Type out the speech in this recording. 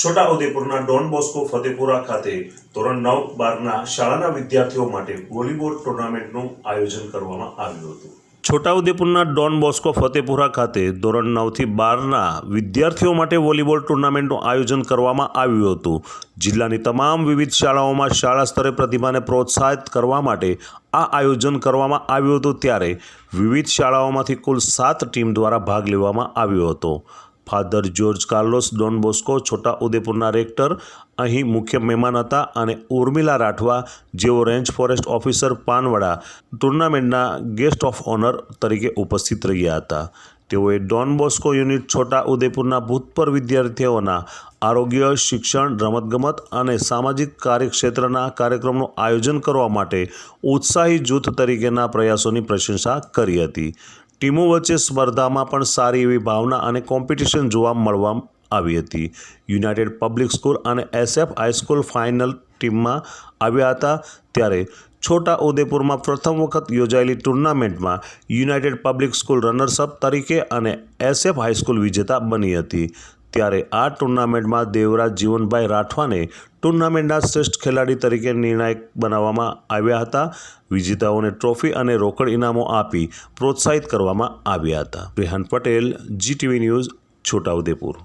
છોટાઉદેપુરના Don Bosco Fatepura ખાતે ધોરણ નવ બારના શાળાના વિદ્યાર્થીઓ માટે વોલીબોલ ટુર્નામેન્ટનું આયોજન કરવામાં આવ્યું હતું. છોટાઉદેપુરના ડોન બોસ્કો ફતેપુરા ખાતે ધોરણ નવથી બારના વિદ્યાર્થીઓ માટે વોલીબોલ ટુર્નામેન્ટનું આયોજન કરવામાં આવ્યું હતું. જિલ્લાની તમામ વિવિધ શાળાઓમાં શાળા સ્તરે પ્રતિભાને પ્રોત્સાહિત કરવા માટે આ આયોજન કરવામાં આવ્યું હતું ત્યારે વિવિધ શાળાઓમાંથી કુલ સાત ટીમ દ્વારા ભાગ લેવામાં આવ્યો હતો. Father George Carlos, Don Bosco, Chhota ઉદેપુરના rector, અહીં મુખ્ય મહેમાન હતા અને ઉર્મિલા રાઠવા, જેઓ રેન્જ ફોરેસ્ટ ઓફિસર પાનવડા ટુર્નામેન્ટના ગેસ્ટ ઓફ ઓનર તરીકે ઉપસ્થિત રહ્યા હતા. તેઓએ ડોન બોસ્કો યુનિટ છોટા ઉદેપુરના ભૂતપૂર્વ વિદ્યાર્થીઓના આરોગ્ય, શિક્ષણ, રમતગમત અને સામાજિક કાર્યક્ષેત્રના કાર્યક્રમનું આયોજન કરવા માટે ઉત્સાહી જૂથ તરીકેના પ્રયાસોની પ્રશંસા કરી હતી. ટીમો વચ્ચે સ્પર્ધામાં પણ સારી એવી ભાવના અને કોમ્પિટિશન જોવા મળવા આવી હતી. યુનાઇટેડ પબ્લિક સ્કૂલ અને એસએફ હાઈસ્કૂલ ફાઇનલ ટીમમાં આવ્યા હતા ત્યારે છોટા ઉદેપુરમાં પ્રથમ વખત યોજાયેલી ટુર્નામેન્ટમાં યુનાઇટેડ પબ્લિક સ્કૂલ રનર્સઅપ તરીકે અને એસએફ હાઈસ્કૂલ વિજેતા બની હતી. ત્યારે આ ટુર્નામેન્ટમાં દેવરાજ જીવનભાઈ રાઠવાને ટુર્નામેન્ટના શ્રેષ્ઠ ખેલાડી તરીકે નિર્ણાયક બનાવવામાં આવ્યા હતા. વિજેતાઓને ટ્રોફી અને રોકડ ઇનામો આપી પ્રોત્સાહિત કરવામાં આવ્યા હતા. Rehan Patel GTV news Chhotaudepur